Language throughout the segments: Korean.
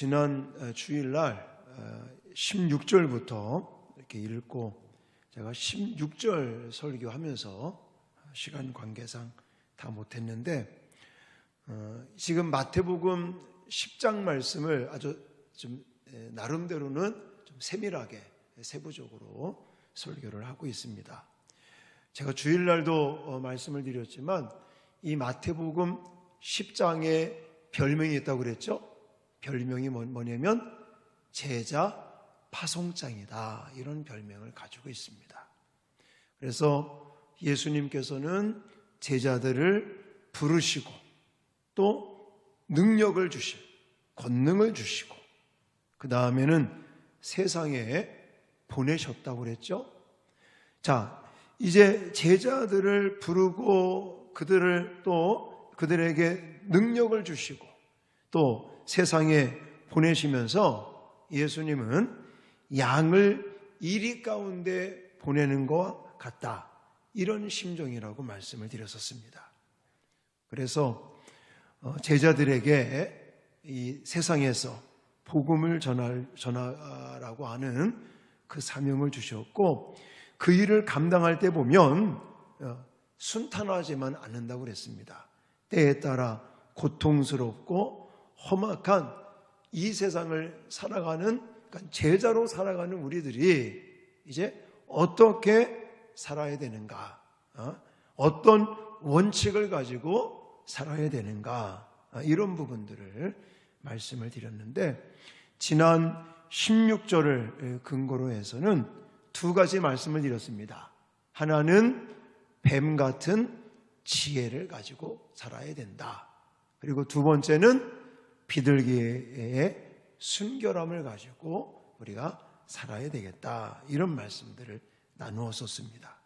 지난 어, 주일날 16절부터 이렇게 읽고 제가 16절 설교하면서 시간 관계상 다 못했는데 어, 지금 마태복음 10장 말씀을 아주 좀 에, 나름대로는 좀 세밀하게 세부적으로 설교를 하고 있습니다. 제가 주일날도 어, 말씀을 드렸지만 이 마태복음 10장에 별명이 있다고 그랬죠? 별명이 뭐- 뭐냐면 제자 파송장이다. 이런 별명을 가지고 있습니다. 그래서 예수님께서는 제자들을 부르시고 또 능력을 주시고 권능을 주시고 그 다음에는 세상에 보내셨다고 그랬죠. 자, 이제 제자들을 부르고 그들을 또 그들에게 능력을 주시고 또 세상에 보내시면서 예수님은 양을 이리 가운데 보내는 것 같다. 이런 심정이라고 말씀을 드렸었습니다. 그래서 어, 제자들에게 이 세상에서 복음을 전할, 전하라고 하는 그 사명을 주셨고 그 일을 감당할 때 보면 어, 순탄하지만 않는다고 그랬습니다. 때에 따라 고통스럽고 험악한 이 세상을 살아가는 그러니까 제자로 살아가는 우리들이 이제 어떻게 살아야 되는가? 어? 떤 원칙을 가지고 살아야 되는가? 어, 이런 부분들을 말씀을 드렸는데 지난 16절을 근거로 해서는 두 가지 말씀을 드렸습니다. 하나는 뱀 같은 지혜를 가지고 살아야 된다. 그리고 두 번째는 비둘기의 순결함을 가지고 우리가 살아야 되겠다. 이런 말씀들을 나누었었습니다.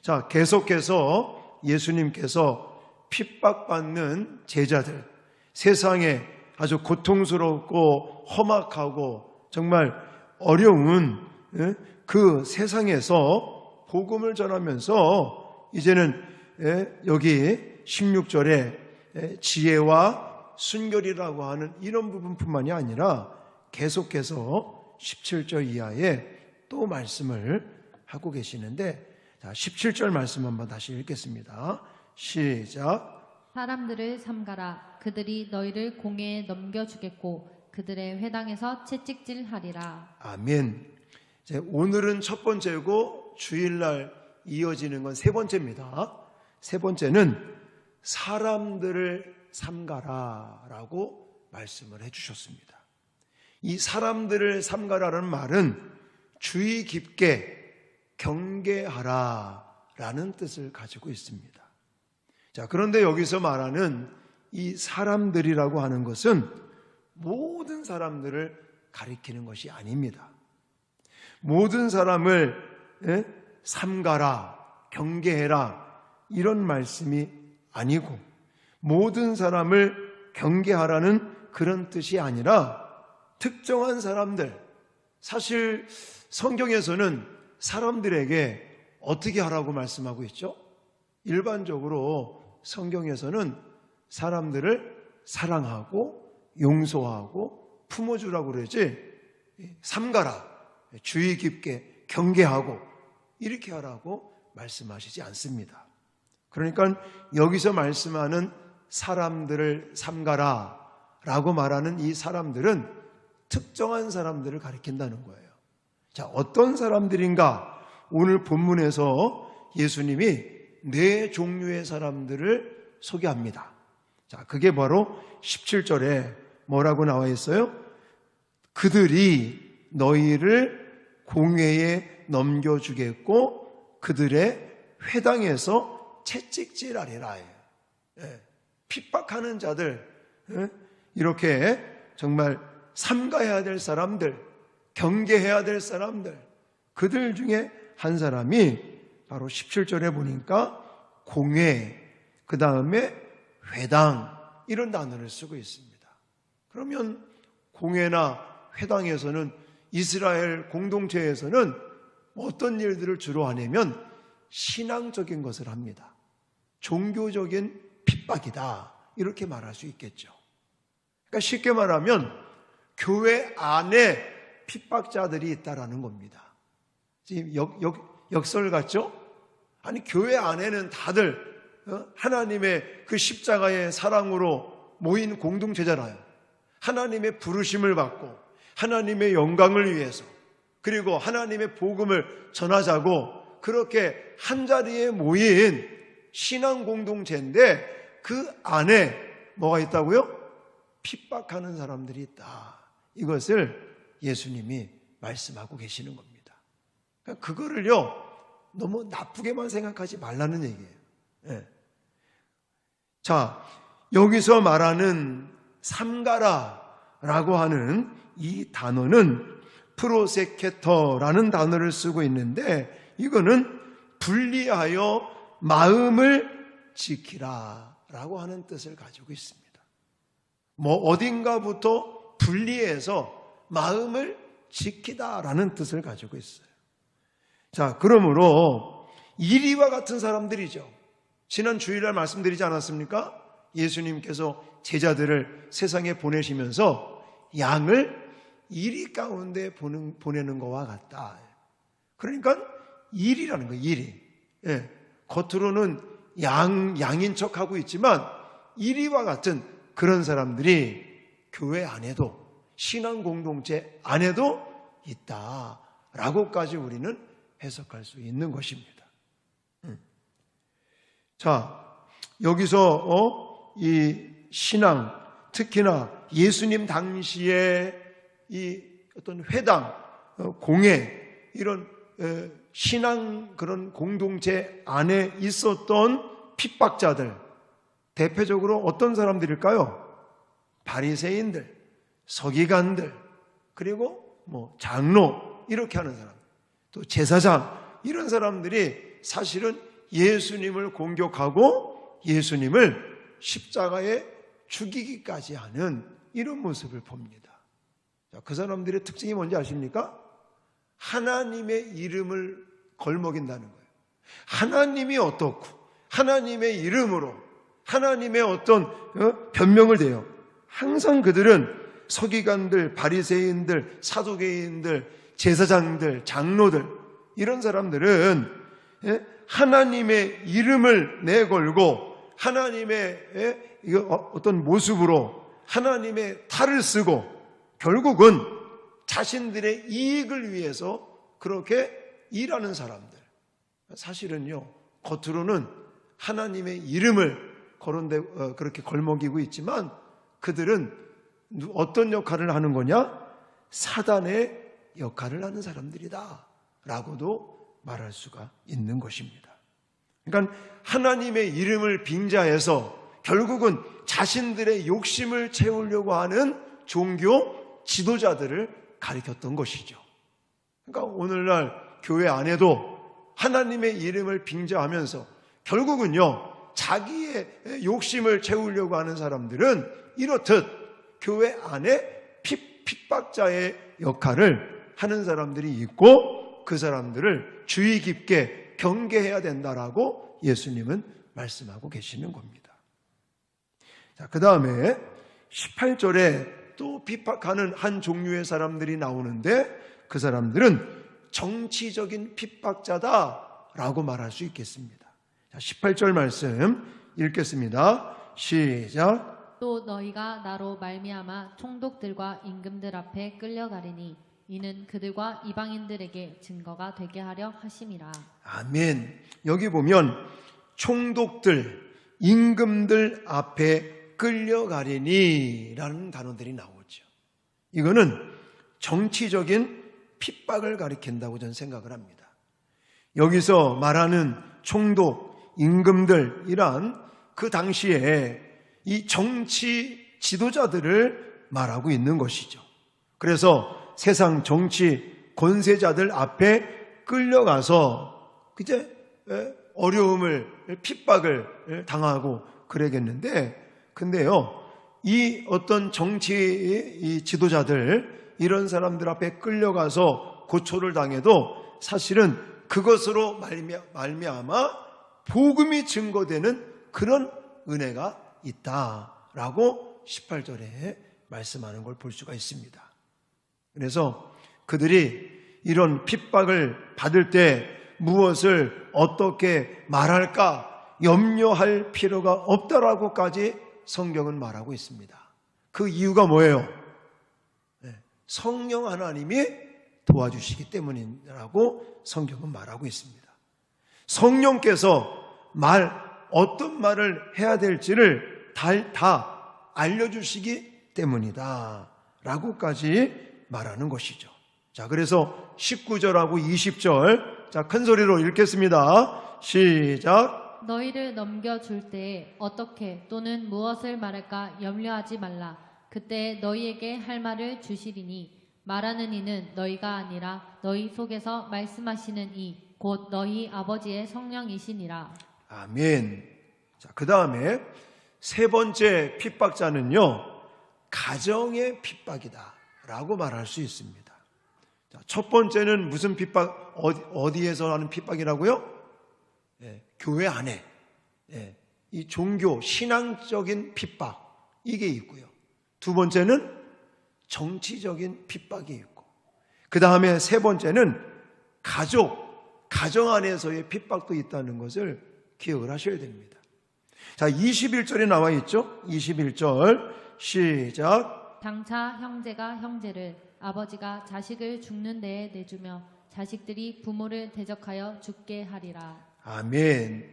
자, 계속해서 예수님께서 핍박받는 제자들, 세상에 아주 고통스럽고 험악하고 정말 어려운 예, 그 세상에서 복음을 전하면서 이제는 예, 여기 16절에 예, 지혜와 순결이라고 하는 이런 부분뿐만이 아니라 계속해서 17절 이하에 또 말씀을 하고 계시는데 자, 17절 말씀 한번 다시 읽겠습니다. 시작. 사람들을 삼가라 그들이 너희를 공회에 넘겨주겠고 그들의 회당에서 채찍질하리라 아멘. 이제 오늘은 첫 번째고 주일날 이어지는 건 세 번째입니다. 세 번째는 사람들을 삼가라라고 말씀을 해주셨습니다. 이 사람들을 삼가라는 말은 주의 깊게 경계하라라는 뜻을 가지고 있습니다. 자, 그런데 여기서 말하는 이 사람들이라고 하는 것은 모든 사람들을 가리키는 것이 아닙니다. 모든 사람을 예? 삼가라, 경계해라 이런 말씀이 아니고 모든 사람을 경계하라는 그런 뜻이 아니라 특정한 사람들 사실 성경에서는 사람들에게 어떻게 하라고 말씀하고 있죠? 일반적으로 성경에서는 사람들을 사랑하고 용서하고 품어주라고 그러지 삼가라 주의 깊게 경계하고 이렇게 하라고 말씀하시지 않습니다. 그러니까 여기서 말씀하는 사람들을 삼가라 라고 말하는 이 사람들은 특정한 사람들을 가리킨다는 거예요. 자, 어떤 사람들인가? 오늘 본문에서 예수님이 네 종류의 사람들을 소개합니다. 자, 그게 바로 17절에 뭐라고 나와 있어요? 그들이 너희를 공회에 넘겨주겠고 그들의 회당에서 채찍질하리라. 예, 핍박하는 자들, 예, 이렇게 정말 삼가해야 될 사람들, 경계해야 될 사람들, 그들 중에 한 사람이 바로 17절에 보니까 공회, 그 다음에 회당, 이런 단어를 쓰고 있습니다. 그러면 공회나 회당에서는 이스라엘 공동체에서는 어떤 일들을 주로 하냐면 신앙적인 것을 합니다. 종교적인 핍박이다. 이렇게 말할 수 있겠죠. 그러니까 쉽게 말하면 교회 안에 핍박자들이 있다라는 겁니다. 지금 역, 역, 역설 같죠? 아니, 교회 안에는 다들 어? 하나님의 그 십자가의 사랑으로 모인 공동체잖아요. 하나님의 부르심을 받고 하나님의 영광을 위해서 그리고 하나님의 복음을 전하자고 그렇게 한 자리에 모인 신앙 공동체인데 그 안에 뭐가 있다고요? 핍박하는 사람들이 있다. 이것을 예수님이 말씀하고 계시는 겁니다. 그러니까 그거를요, 너무 나쁘게만 생각하지 말라는 얘기예요. 예. 자, 여기서 말하는 삼가라라고 하는 이 단어는 프로세케터라는 단어를 쓰고 있는데 이거는 분리하여 마음을 지키라 라고 하는 뜻을 가지고 있습니다. 뭐 어딘가부터 분리해서 마음을 지키다라는 뜻을 가지고 있어요. 자, 그러므로 이리와 같은 사람들이죠. 지난 주일날 말씀드리지 않았습니까? 예수님께서 제자들을 세상에 보내시면서 양을 이리 가운데 보는, 보내는 것과 같다. 그러니까 일이라는 거예요, 일이. 예. 겉으로는 양, 양인 척 하고 있지만 이리와 같은 그런 사람들이 교회 안에도 신앙 공동체 안에도 있다라고까지 우리는 해석할 수 있는 것입니다. 음. 자, 여기서 어, 이 신앙 특히나 예수님 당시에 이 어떤 회당 어, 공회 이런 에, 신앙 그런 공동체 안에 있었던 핍박자들 대표적으로 어떤 사람들일까요? 바리새인들, 서기관들, 그리고 뭐 장로 이렇게 하는 사람, 또 제사장 이런 사람들이 사실은 예수님을 공격하고 예수님을 십자가에 죽이기까지 하는 이런 모습을 봅니다. 자, 그 사람들의 특징이 뭔지 아십니까? 하나님의 이름을 걸먹인다는 거예요. 하나님이 어떻고 하나님의 이름으로 하나님의 어떤 어? 변명을 대요. 항상 그들은 서기관들, 바리새인들, 사도개인들, 제사장들, 장로들 이런 사람들은 예? 하나님의 이름을 내걸고 하나님의 예? 어- 어떤 모습으로 하나님의 탈을 쓰고 결국은 자신들의 이익을 위해서 그렇게 일하는 사람들. 사실은요, 겉으로는 하나님의 이름을 거론되, 어, 그렇게 걸먹이고 있지만 그들은 누- 어떤 역할을 하는 거냐? 사단의 역할을 하는 사람들이다. 라고도 말할 수가 있는 것입니다. 그러니까 하나님의 이름을 빙자해서 결국은 자신들의 욕심을 채우려고 하는 종교 지도자들을 가리켰던 것이죠. 그러니까 오늘날 교회 안에도 하나님의 이름을 빙자하면서 결국은요, 자기의 욕심을 채우려고 하는 사람들은 이렇듯 교회 안에 핍, 핍박자의 역할을 하는 사람들이 있고 그 사람들을 주의 깊게 경계해야 된다라고 예수님은 말씀하고 계시는 겁니다. 자, 그 다음에 18절에 또 비박하는 한 종류의 사람들이 나오는데 그 사람들은 정치적인 핍박자다라고 말할 수 있겠습니다. 자, 18절 말씀 읽겠습니다. 시작. 또 너희가 나로 말미암아 총독들과 임금들 앞에 끌려가리니 이는 그들과 이방인들에게 증거가 되게 하려 하심이라. 아멘. 여기 보면 총독들, 임금들 앞에 끌려가리니 라는 단어들이 나오죠. 이거는 정치적인 핍박을 가리킨다고 저는 생각을 합니다. 여기서 말하는 총독, 임금들이란 그 당시에 이 정치 지도자들을 말하고 있는 것이죠. 그래서 세상 정치 권세자들 앞에 끌려가서 그제 어려움을 핍박을 당하고 그러겠는데 근데요 이 어떤 정치 이 지도자들 이런 사람들 앞에 끌려가서 고초를 당해도 사실은 그것으로 말미암- 말미암아 복음이 증거되는 그런 은혜가 있다라고 18절에 말씀하는 걸 볼 수가 있습니다. 그래서 그들이 이런 핍박을 받을 때 무엇을 어떻게 말할까 염려할 필요가 없다라고까지 성경은 말하고 있습니다. 그 이유가 뭐예요? 네, 성령 하나님이 도와주시기 때문이라고 성경은 말하고 있습니다. 성령께서 말, 어떤 말을 해야 될지를 다, 다 알려주시기 때문이다. 라고까지 말하는 것이죠. 자, 그래서 19절하고 20절. 자, 큰 소리로 읽겠습니다. 시작. 너희를 넘겨줄 때에 어떻게 또는 무엇을 말할까 염려하지 말라. 그때 너희에게 할 말을 주시리니 말하는 이는 너희가 아니라 너희 속에서 말씀하시는 이 곧 너희 아버지의 성령이시니라. 아멘. 자, 그 다음에 세 번째 핍박자는요, 가정의 핍박이다. 라고 말할 수 있습니다. 자, 첫 번째는 무슨 핍박, 어디, 어디에서 하는 핍박이라고요? 예, 교회 안에. 예, 이 종교, 신앙적인 핍박. 이게 있고요. 두 번째는 정치적인 핍박이 있고. 그 다음에 세 번째는 가족, 가정 안에서의 핍박도 있다는 것을 기억을 하셔야 됩니다. 자, 21절에 나와 있죠? 21절. 시작. 당차 형제가 형제를 아버지가 자식을 죽는 데에 내주며 자식들이 부모를 대적하여 죽게 하리라. 아멘.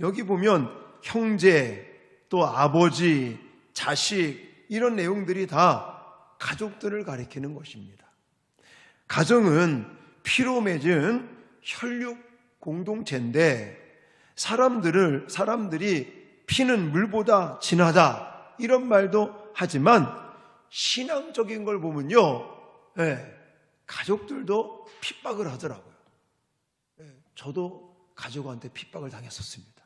여기 보면 형제, 또 아버지, 자식, 이런 내용들이 다 가족들을 가리키는 것입니다. 가정은 피로 맺은 혈육 공동체인데 사람들을 사람들이 피는 물보다 진하다 이런 말도 하지만 신앙적인 걸 보면요, 예, 가족들도 핍박을 하더라고요. 예, 저도 가족한테 핍박을 당했었습니다.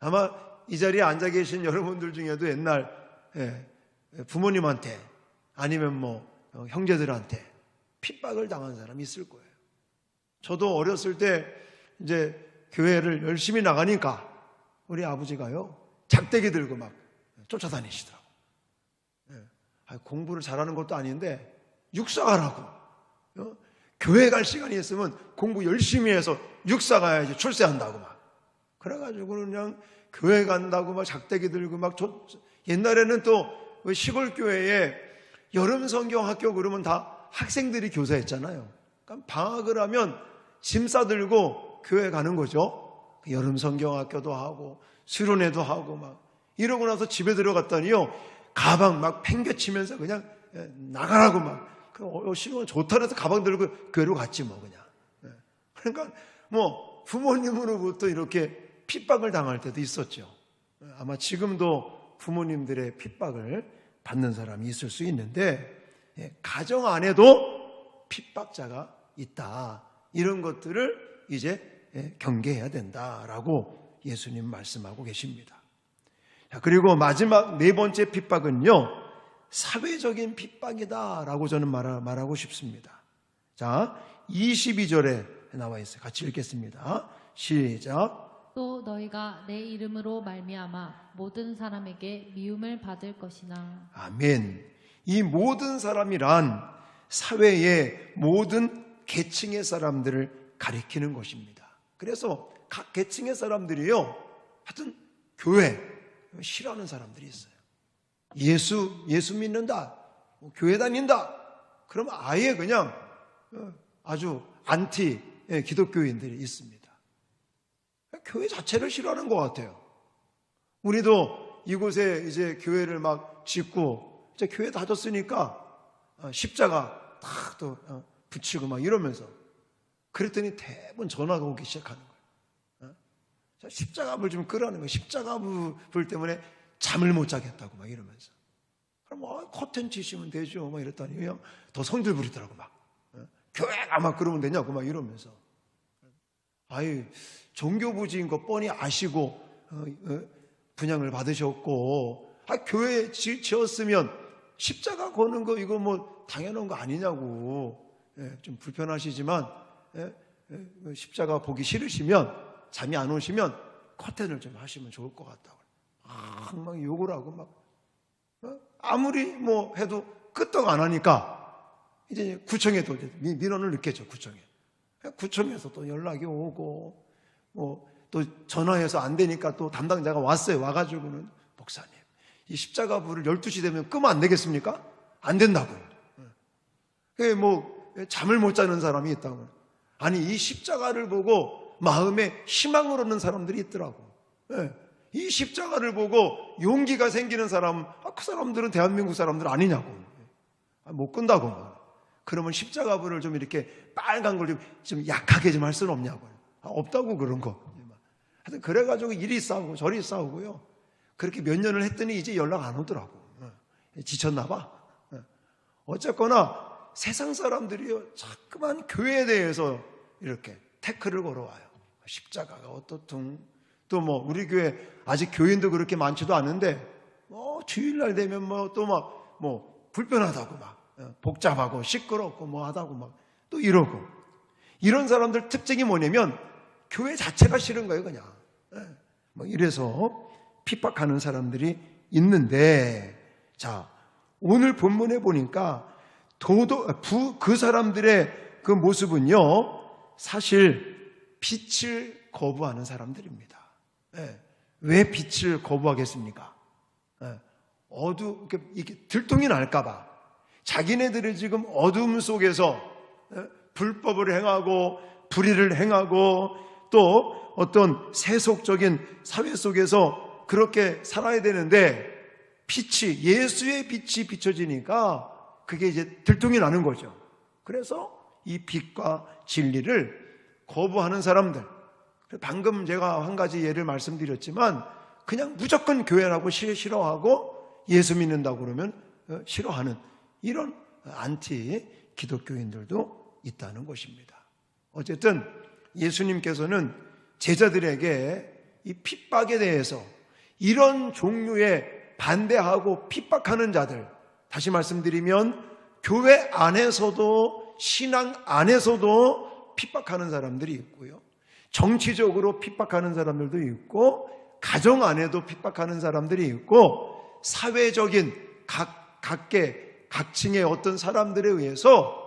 아마 이 자리에 앉아 계신 여러분들 중에도 옛날 예, 부모님한테 아니면 뭐 어, 형제들한테 핍박을 당한 사람이 있을 거예요. 저도 어렸을 때 이제 교회를 열심히 나가니까 우리 아버지가요 작대기 들고 막 쫓아다니시더라고. 예. 공부를 잘하는 것도 아닌데 육사가라고. 어? 교회 갈 시간이 있으면 공부 열심히 해서 육사 가야지 출세한다고 막. 그래가지고 그냥 교회 간다고 막 작대기 들고 막 저- 옛날에는 또그 시골 교회에 여름 성경 학교 그러면 다 학생들이 교사했잖아요. 그러니까 방학을 하면 짐 싸들고 교회 가는 거죠. 여름 성경 학교도 하고 수련회도 하고 막 이러고 나서 집에 들어갔더니요 가방 막 팽개치면서 그냥 예, 나가라고 막 그, 어, 시골 좋다 해서 가방 들고 교회로 갔지 뭐 그냥. 예. 그러니까 뭐 부모님으로부터 이렇게 핍박을 당할 때도 있었죠. 예, 아마 지금도 부모님들의 핍박을 받는 사람이 있을 수 있는데 예, 가정 안에도 핍박자가 있다. 이런 것들을 이제 예, 경계해야 된다라고 예수님 말씀하고 계십니다. 자, 그리고 마지막 네 번째 핍박은요, 사회적인 핍박이다라고 저는 말하, 말하고 싶습니다. 자, 22절에 나와 있어요. 같이 읽겠습니다. 시작. 또 너희가 내 이름으로 말미암아 모든 사람에게 미움을 받을 것이나 아멘. 이 모든 사람이란 사회의 모든 계층의 사람들을 가리키는 것입니다. 그래서 각 계층의 사람들이요, 하여튼 교회 싫어하는 사람들이 있어요. 예수 예수 믿는다, 뭐 교회 다닌다. 그러면 아예 그냥 어, 아주 안티 예, 기독교인들이 있습니다. 교회 자체를 싫어하는 것 같아요. 우리도 이곳에 이제 교회를 막 짓고 이제 교회 다졌으니까 어, 십자가 탁또 어, 붙이고 막 이러면서 그랬더니 대부분 전화가 오기 시작하는 거예요. 어? 자, 십자가불 좀 끄라는 거예요. 십자가불 때문에 잠을 못 자겠다고 막 이러면서. 그럼 뭐 커튼 치시면 되죠. 막 이랬더니 그냥 더 성질 부리더라고 막. 어? 교회가 막 그러면 되냐고 막 이러면서. 아유 종교부지인 거 뻔히 아시고 어, 어, 분양을 받으셨고 아, 교회 지, 지었으면 십자가 거는 거 이거 뭐 당연한 거 아니냐고 예, 좀 불편하시지만 예, 예, 십자가 보기 싫으시면 잠이 안 오시면 커튼을 좀 하시면 좋을 것 같다고 아, 막 욕을 하고 막 어? 아무리 뭐 해도 끄떡 안 하니까 이제 구청에도 민원을 넣겠죠, 구청에. 구청에서 또 연락이 오고, 뭐, 또 전화해서 안 되니까 또 담당자가 왔어요. 와가지고는, 목사님, 이 십자가 불을 12시 되면 끄면 안 되겠습니까? 안 된다고요. 그 뭐, 잠을 못 자는 사람이 있다고. 아니, 이 십자가를 보고 마음에 희망을 얻는 사람들이 있더라고. 예. 이 십자가를 보고 용기가 생기는 사람, 아, 그 사람들은 대한민국 사람들 아니냐고. 아, 못 끈다고. 그러면 십자가 불을 좀 이렇게 빨간 걸 좀, 좀 약하게 좀 할 수는 없냐고. 아, 없다고 그런 거. 하여튼 그래가지고 이리 싸우고 저리 싸우고요. 그렇게 몇 년을 했더니 이제 연락 안 오더라고. 예. 지쳤나 봐. 예. 어쨌거나 세상 사람들이요. 자꾸만 교회에 대해서 이렇게 태클을 걸어와요. 십자가가 어떻든 또 뭐 우리 교회 아직 교인도 그렇게 많지도 않은데 뭐 주일날 되면 뭐 또 막뭐 불편하다고 막 어, 복잡하고 시끄럽고 뭐 하다고 막 또 이러고 이런 사람들 특징이 뭐냐면 교회 자체가 싫은 거예요 그냥 예. 뭐 이래서 핍박하는 사람들이 있는데 자 오늘 본문에 보니까 도도 부, 그 사람들의 그 모습은요 사실 빛을 거부하는 사람들입니다. 예. 왜 빛을 거부하겠습니까? 예. 어두 이렇게 들통이 날까봐 자기네들이 지금 어둠 속에서 예, 불법을 행하고 불의를 행하고 또 어떤 세속적인 사회 속에서 그렇게 살아야 되는데 빛이 예수의 빛이 비춰지니까 그게 이제 들통이 나는 거죠. 그래서 이 빛과 진리를 거부하는 사람들. 방금 제가 한 가지 예를 말씀드렸지만 그냥 무조건 교회라고 싫- 싫어하고 예수 믿는다고 그러면 어, 싫어하는 이런 안티 기독교인들도 있다는 것입니다. 어쨌든 예수님께서는 제자들에게 이 핍박에 대해서 이런 종류의 반대하고 핍박하는 자들, 다시 말씀드리면 교회 안에서도 신앙 안에서도 핍박하는 사람들이 있고요. 정치적으로 핍박하는 사람들도 있고 가정 안에도 핍박하는 사람들이 있고 사회적인 각 각계 각층의 어떤 사람들에 의해서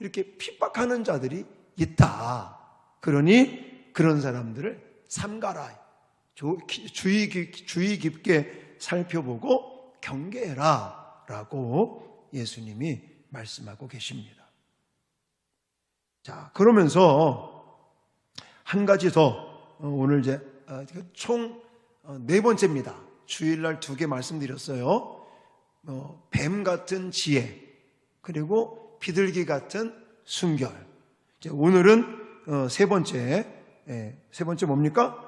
이렇게 핍박하는 자들이 있다. 그러니 그런 사람들을 삼가라. 주의, 깊- 주의 깊게 살펴보고 경계해라. 라고 예수님이 말씀하고 계십니다. 자, 그러면서 한 가지 더 어, 오늘 이제 총 네 번째입니다. 주일날 두 개 말씀드렸어요. 어, 뱀 같은 지혜 그리고 비둘기 같은 순결. 오늘은 어, 세 번째 예, 세 번째 뭡니까?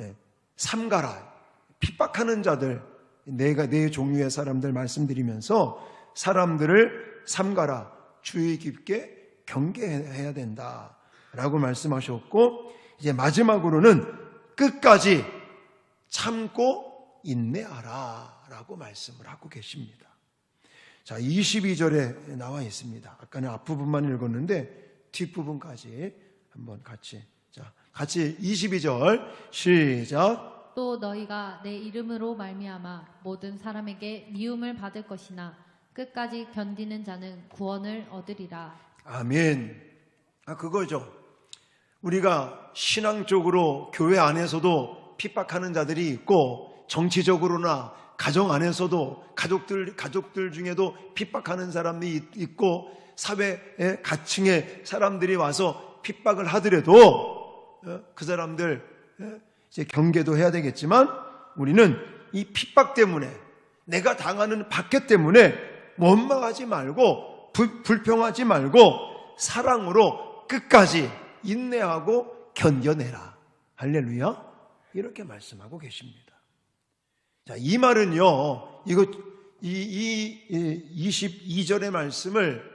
예, 삼가라 핍박하는 자들 내가 네 종류의 사람들 말씀드리면서 사람들을 삼가라 주의 깊게 경계해야 된다 라고 말씀하셨고 이제 마지막으로는 끝까지 참고 인내하라 라고 말씀을 하고 계십니다. 자, 22절에 나와 있습니다. 아까는 앞부분만 읽었는데 뒷부분까지 한번 같이 자, 같이 22절 시작. 또 너희가 내 이름으로 말미암아 모든 사람에게 미움을 받을 것이나 끝까지 견디는 자는 구원을 얻으리라. 아멘. 아, 그거죠. 우리가 신앙적으로 교회 안에서도 핍박하는 자들이 있고 정치적으로나 가정 안에서도 가족들 가족들 중에도 핍박하는 사람이 있- 있고 사회의 가층의 사람들이 와서 핍박을 하더라도 어, 그 사람들 어, 이제 경계도 해야 되겠지만 우리는 이 핍박 때문에 내가 당하는 박해 때문에 원망하지 말고 불, 불평하지 말고 사랑으로 끝까지 인내하고 견뎌내라. 할렐루야. 이렇게 말씀하고 계십니다. 자, 이 말은요, 이거, 이, 이, 22절의 말씀을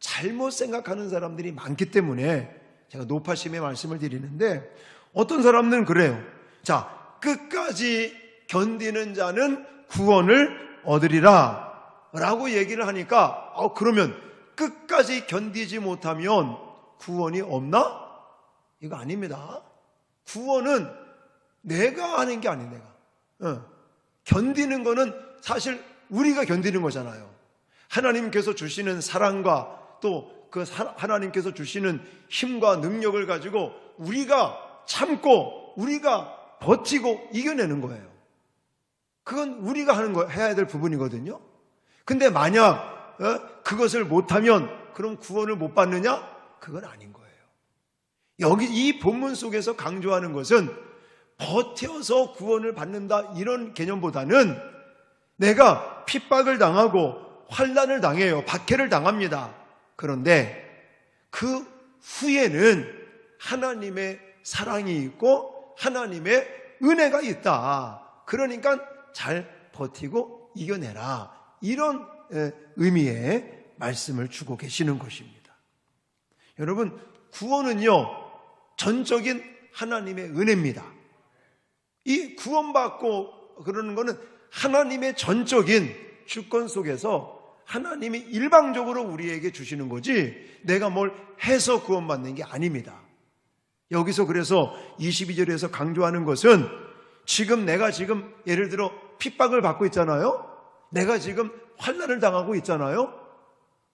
잘못 생각하는 사람들이 많기 때문에 제가 노파심의 말씀을 드리는데 어떤 사람들은 그래요. 자, 끝까지 견디는 자는 구원을 얻으리라. 라고 얘기를 하니까, 어, 그러면 끝까지 견디지 못하면 구원이 없나? 이거 아닙니다. 구원은 내가 하는 게 아니에요, 내가. 어. 견디는 거는 사실 우리가 견디는 거잖아요. 하나님께서 주시는 사랑과 또 그 하나님께서 주시는 힘과 능력을 가지고 우리가 참고 우리가 버티고 이겨내는 거예요. 그건 우리가 하는 거 해야 될 부분이거든요. 근데 만약 어? 그것을 못하면 그럼 구원을 못 받느냐? 그건 아닌 거예요. 여기 이 본문 속에서 강조하는 것은 버텨서 구원을 받는다 이런 개념보다는 내가 핍박을 당하고 환란을 당해요. 박해를 당합니다. 그런데 그 후에는 하나님의 사랑이 있고 하나님의 은혜가 있다. 그러니까 잘 버티고 이겨내라. 이런 에, 의미의 말씀을 주고 계시는 것입니다. 여러분, 구원은요, 전적인 하나님의 은혜입니다. 이 구원받고 그러는 것은 하나님의 전적인 주권 속에서 하나님이 일방적으로 우리에게 주시는 거지 내가 뭘 해서 구원받는 게 아닙니다. 여기서 그래서 22절에서 강조하는 것은 지금 내가 지금 예를 들어 핍박을 받고 있잖아요. 내가 지금 환난을 당하고 있잖아요.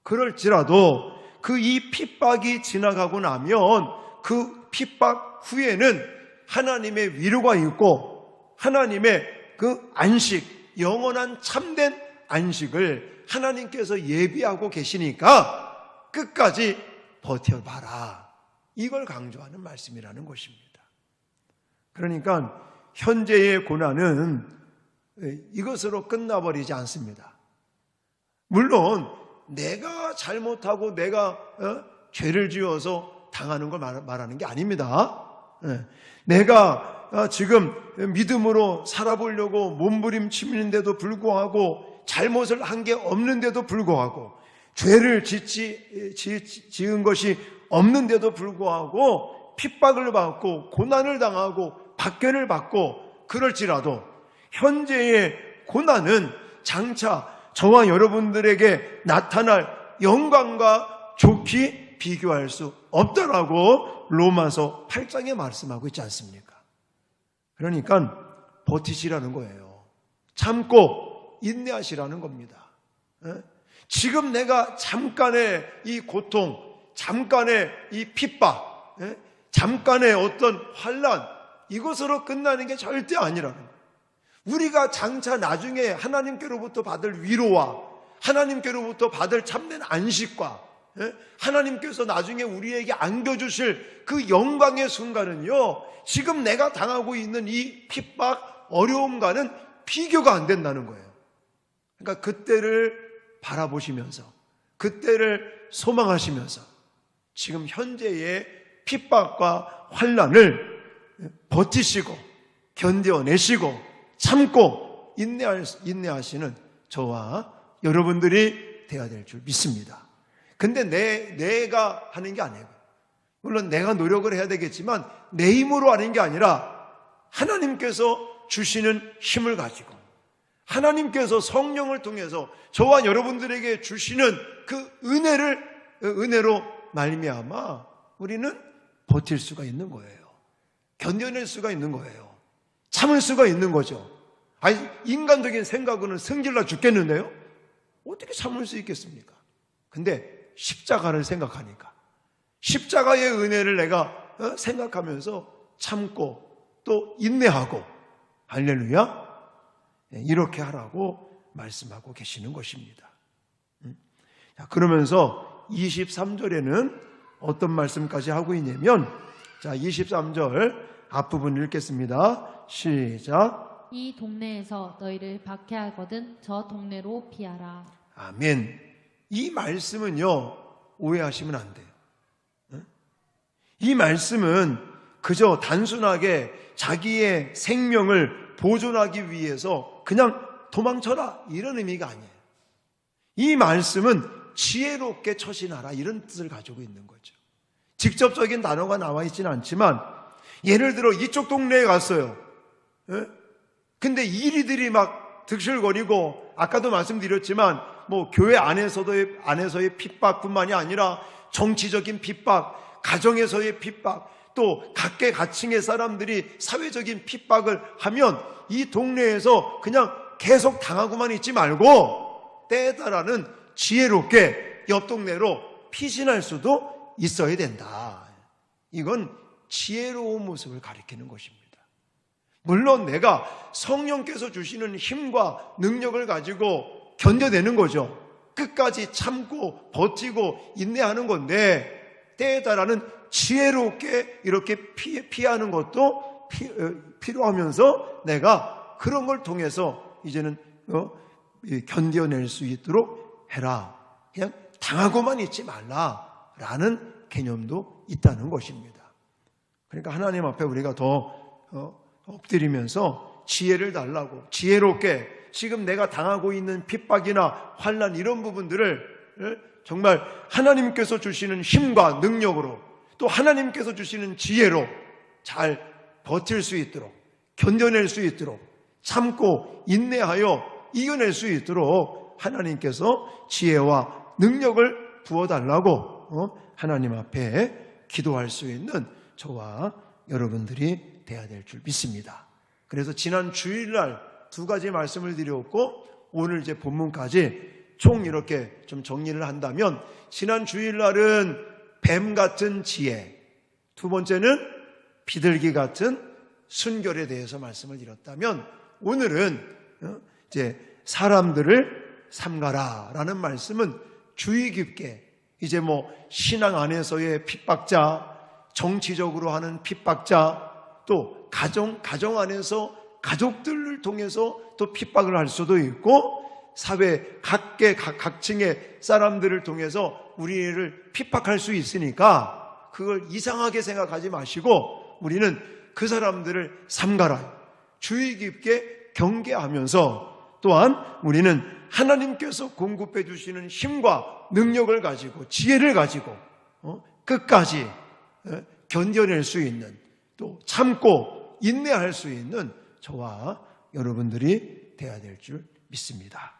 그럴지라도 그 이 핍박이 지나가고 나면 그 핍박 후에는 하나님의 위로가 있고 하나님의 그 안식, 영원한 참된 안식을 하나님께서 예비하고 계시니까 끝까지 버텨봐라. 이걸 강조하는 말씀이라는 것입니다. 그러니까 현재의 고난은 이것으로 끝나버리지 않습니다. 물론 내가 잘못하고 내가 어? 죄를 지어서 당하는 걸 말- 말하는 게 아닙니다. 예. 내가 어, 지금 믿음으로 살아보려고 몸부림치는데도 불구하고 잘못을 한 게 없는데도 불구하고 죄를 짓지, 지, 지은 것이 없는데도 불구하고 핍박을 받고 고난을 당하고 박해를 받고 그럴지라도 현재의 고난은 장차 저와 여러분들에게 나타날 영광과 좋게 비교할 수 없다라고 로마서 8장에 말씀하고 있지 않습니까? 그러니까 버티시라는 거예요. 참고 인내하시라는 겁니다. 예? 지금 내가 잠깐의 이 고통, 잠깐의 이 핍박, 예? 잠깐의 어떤 환란 이것으로 끝나는 게 절대 아니라는 거예요. 우리가 장차 나중에 하나님께로부터 받을 위로와 하나님께로부터 받을 참된 안식과 예? 하나님께서 나중에 우리에게 안겨주실 그 영광의 순간은요, 지금 내가 당하고 있는 이 핍박, 어려움과는 비교가 안 된다는 거예요. 그러니까 그때를 바라보시면서, 그때를 소망하시면서, 지금 현재의 핍박과 환란을 버티시고, 견뎌내시고, 참고, 인내할, 인내하시는 저와 여러분들이 되어야 될 줄 믿습니다. 근데 내, 내가 하는 게 아니에요. 물론 내가 노력을 해야 되겠지만 내 힘으로 하는 게 아니라 하나님께서 주시는 힘을 가지고 하나님께서 성령을 통해서 저와 여러분들에게 주시는 그 은혜를 은혜로 말미암아 우리는 버틸 수가 있는 거예요. 견뎌낼 수가 있는 거예요. 참을 수가 있는 거죠. 아니 인간적인 생각으로는 성질나 죽겠는데요. 어떻게 참을 수 있겠습니까? 근데 십자가를 생각하니까 십자가의 은혜를 내가 어, 생각하면서 참고 또 인내하고 할렐루야 예, 이렇게 하라고 말씀하고 계시는 것입니다. 음. 자, 그러면서 23절에는 어떤 말씀까지 하고 있냐면 자 23절 앞부분 읽겠습니다. 시작. 이 동네에서 너희를 박해하거든 저 동네로 피하라. 아멘. 이 말씀은요, 오해하시면 안 돼요. 응? 이 말씀은 그저 단순하게 자기의 생명을 보존하기 위해서 그냥 도망쳐라. 이런 의미가 아니에요. 이 말씀은 지혜롭게 처신하라. 이런 뜻을 가지고 있는 거죠. 직접적인 단어가 나와 있지는 않지만, 예를 들어 이쪽 동네에 갔어요. 예? 근데 이리들이 막 득실거리고, 아까도 말씀드렸지만, 뭐 교회 안에서도의 안에서의 핍박뿐만이 아니라 정치적인 핍박, 가정에서의 핍박, 또 각계 가칭의 사람들이 사회적인 핍박을 하면 이 동네에서 그냥 계속 당하고만 있지 말고 때에 따라는 지혜롭게 옆 동네로 피신할 수도 있어야 된다. 이건 지혜로운 모습을 가리키는 것입니다. 물론 내가 성령께서 주시는 힘과 능력을 가지고 견뎌내는 거죠. 끝까지 참고 버티고 인내하는 건데 때에 따라는 지혜롭게 이렇게 피, 피하는 것도 피, 어, 필요하면서 내가 그런 걸 통해서 이제는 어, 이 견뎌낼 수 있도록 해라. 그냥 당하고만 있지 말라라는 개념도 있다는 것입니다. 그러니까 하나님 앞에 우리가 더 어, 엎드리면서 지혜를 달라고 지혜롭게 지금 내가 당하고 있는 핍박이나 환란 이런 부분들을 예, 정말 하나님께서 주시는 힘과 능력으로 또 하나님께서 주시는 지혜로 잘 버틸 수 있도록 견뎌낼 수 있도록 참고 인내하여 이겨낼 수 있도록 하나님께서 지혜와 능력을 부어달라고 어, 하나님 앞에 기도할 수 있는 저와 여러분들이 돼야 될 줄 믿습니다. 그래서 지난 주일날 두 가지 말씀을 드렸고 오늘 이제 본문까지 총 이렇게 좀 정리를 한다면 지난 주일날은 뱀 같은 지혜, 두 번째는 비둘기 같은 순결에 대해서 말씀을 드렸다면 오늘은 어, 이제 사람들을 삼가라라는 말씀은 주의 깊게 이제 뭐 신앙 안에서의 핍박자, 정치적으로 하는 핍박자, 또 가정 가정 안에서 가족들을 통해서 또 핍박을 할 수도 있고 사회 각계 각, 각층의 사람들을 통해서 우리를 핍박할 수 있으니까 그걸 이상하게 생각하지 마시고 우리는 그 사람들을 삼가라 주의 깊게 경계하면서 또한 우리는 하나님께서 공급해 주시는 힘과 능력을 가지고 지혜를 가지고 어? 끝까지 어? 견뎌낼 수 있는 또 참고 인내할 수 있는 저와 여러분들이 돼야 될 줄 믿습니다.